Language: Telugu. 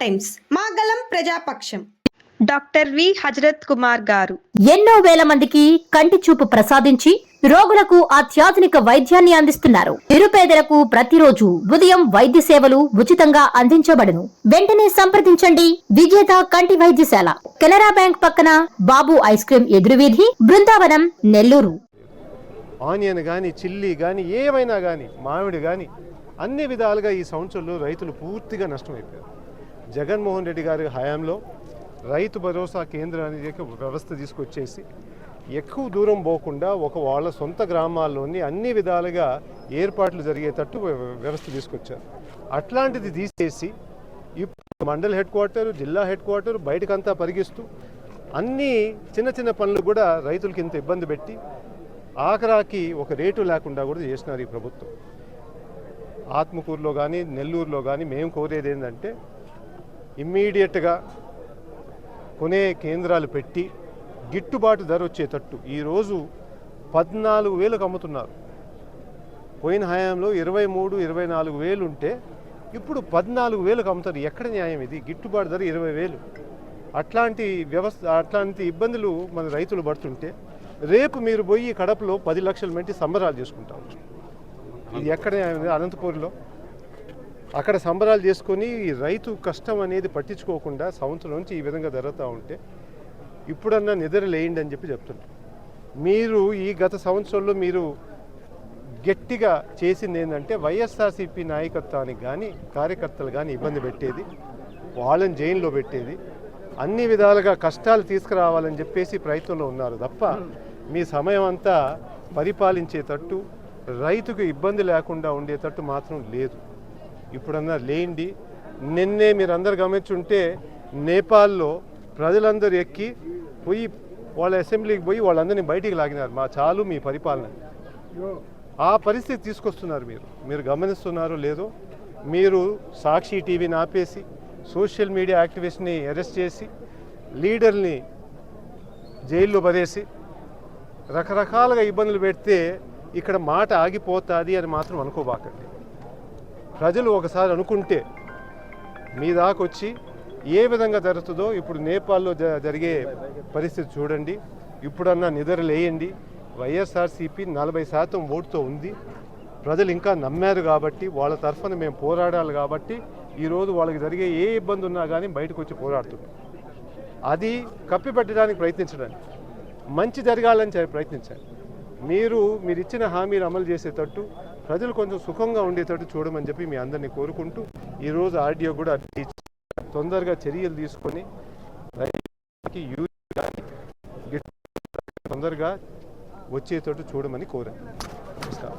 టైమ్స్. మాగలం ప్రజాపక్షం. Doctor V. హజరత్ కుమార్ గారు. ఎన్నో వేల మందికి కంటి చూపు ప్రసాదించి రోగులకు అత్యాధునిక వైద్యాన్ని అందిస్తున్నారు. నిరుపేదలకు ప్రతిరోజు ఉదయం వైద్య సేవలు ఉచితంగా అందించబడును. వెంటనే సంప్రదించండి. విజేత కంటి వైద్యశాల. కెనరా బ్యాంక్ పక్కన బాబు ఐస్ క్రీం ఎదురువీధి బృందావనం నెల్లూరు. ఆనియన్ కానీ చిల్లీ కానీ ఏమైనా కానీ మామిడి కానీ అన్ని విధాలుగా ఈ సంవత్సరంలో రైతులు పూర్తిగా నష్టమైపోయారు జగన్మోహన్ రెడ్డి గారి హయాంలో రైతు భరోసా కేంద్రానికి వ్యవస్థ తీసుకొచ్చేసి ఎక్కువ దూరం పోకుండా ఒక వాళ్ళ సొంత గ్రామాల్లోని అన్ని విధాలుగా ఏర్పాట్లు జరిగేటట్టు వ్యవస్థ తీసుకొచ్చారు. అట్లాంటిది తీసేసి ఇప్పుడు మండల్ హెడ్ క్వార్టర్ జిల్లా హెడ్ క్వార్టర్ బయటకంతా పరిగిస్తూ అన్ని చిన్న చిన్న పనులు కూడా రైతులకి ఇంత ఇబ్బంది పెట్టి ఆఖరాకి ఒక రేటు లేకుండా కూడా చేసినారు ఈ ప్రభుత్వం. ఆత్మకూరులో కానీ నెల్లూరులో కానీ మేము కోరేది ఏంటంటే ఇమ్మీడియట్గా కొనే కేంద్రాలు పెట్టి గిట్టుబాటు ధర వచ్చేటట్టు. ఈరోజు పద్నాలుగు వేలకు అమ్ముతున్నారు. పోయిన హయాంలో ఇరవై మూడు ఇరవై నాలుగు వేలు ఉంటే ఇప్పుడు పద్నాలుగు వేలకు అమ్ముతారు. ఎక్కడ న్యాయం ఇది? గిట్టుబాటు ధర ఇరవై వేలు. అట్లాంటి వ్యవస్థ అట్లాంటి ఇబ్బందులు మన రైతులు పడుతుంటే రేపు మీరు పోయి కడపలో పది లక్షల మెంటి సంబరాలు చేసుకుంటాం. ఇది ఎక్కడ న్యాయం? అనంతపూర్లో? అక్కడ సంబరాలు చేసుకొని ఈ రైతు కష్టం అనేది పట్టించుకోకుండా సంవత్సరం నుంచి ఈ విధంగా జరుగుతూ ఉంటే ఇప్పుడన్నా నిద్ర లేయండి అని చెప్పి చెప్తున్నారు మీరు ఈ గత సంవత్సరంలో మీరు గట్టిగా చేసింది ఏంటంటే వైఎస్ఆర్సీపీ నాయకత్వానికి కానీ కార్యకర్తలు కానీ ఇబ్బంది పెట్టేది వాళ్ళని జైల్లో పెట్టేది అన్ని విధాలుగా కష్టాలు తీసుకురావాలని చెప్పేసి ప్రయత్నంలో ఉన్నారు తప్ప మీ సమయం అంతా పరిపాలించేటట్టు రైతుకు ఇబ్బంది లేకుండా ఉండేటట్టు మాత్రం లేదు. ఇప్పుడన్నా లేండి నిన్నే మీరందరు గమనించుంటే నేపాల్లో ప్రజలందరూ ఎక్కి పోయి వాళ్ళ అసెంబ్లీకి పోయి వాళ్ళందరినీ బయటికి లాగినారు. మా చాలు మీ పరిపాలన. ఆ పరిస్థితి తీసుకొస్తున్నారు మీరు. మీరు గమనిస్తున్నారో లేదో మీరు సాక్షి టీవీని ఆపేసి సోషల్ మీడియా యాక్టివిస్ట్ని అరెస్ట్ చేసి లీడర్ని జైల్లో పడేసి రకరకాలుగా ఇబ్బందులు పెడితే ఇక్కడ మాట ఆగిపోతుంది అని మాత్రం అనుకోబాకండి. ప్రజలు ఒకసారి అనుకుంటే మీ దాకొచ్చి ఏ విధంగా జరుగుతుందో ఇప్పుడు నేపాల్లో జ- జరిగే పరిస్థితి చూడండి. ఇప్పుడన్నా నిద్ర లేయండి. వైఎస్ఆర్సీపీ నలభై శాతం ఓటుతో ఉంది. ప్రజలు ఇంకా నమ్మారు కాబట్టి వాళ్ళ తరఫున మేము పోరాడాలి కాబట్టి ఈరోజు వాళ్ళకి జరిగే ఏ ఇబ్బంది ఉన్నా కానీ బయటకు వచ్చి పోరాడుతున్నాం అది కప్పిపెట్టడానికి ప్రయత్నించడానికి. మంచి జరగాలని చెప్పి ప్రయత్నించాలి. మీరు మీరు ఇచ్చిన హామీలు అమలు చేసేటట్టు ప్రజలు కొంచెం సుఖంగా ఉండేటట్టు చూడమని చెప్పి మీ అందరినీ కోరుకుంటూ ఈరోజు ఆర్డీఓ కూడా తొందరగా చర్యలు తీసుకొని రైతులకి తొందరగా వచ్చేటట్టు చూడమని కోరాను నమస్కారం.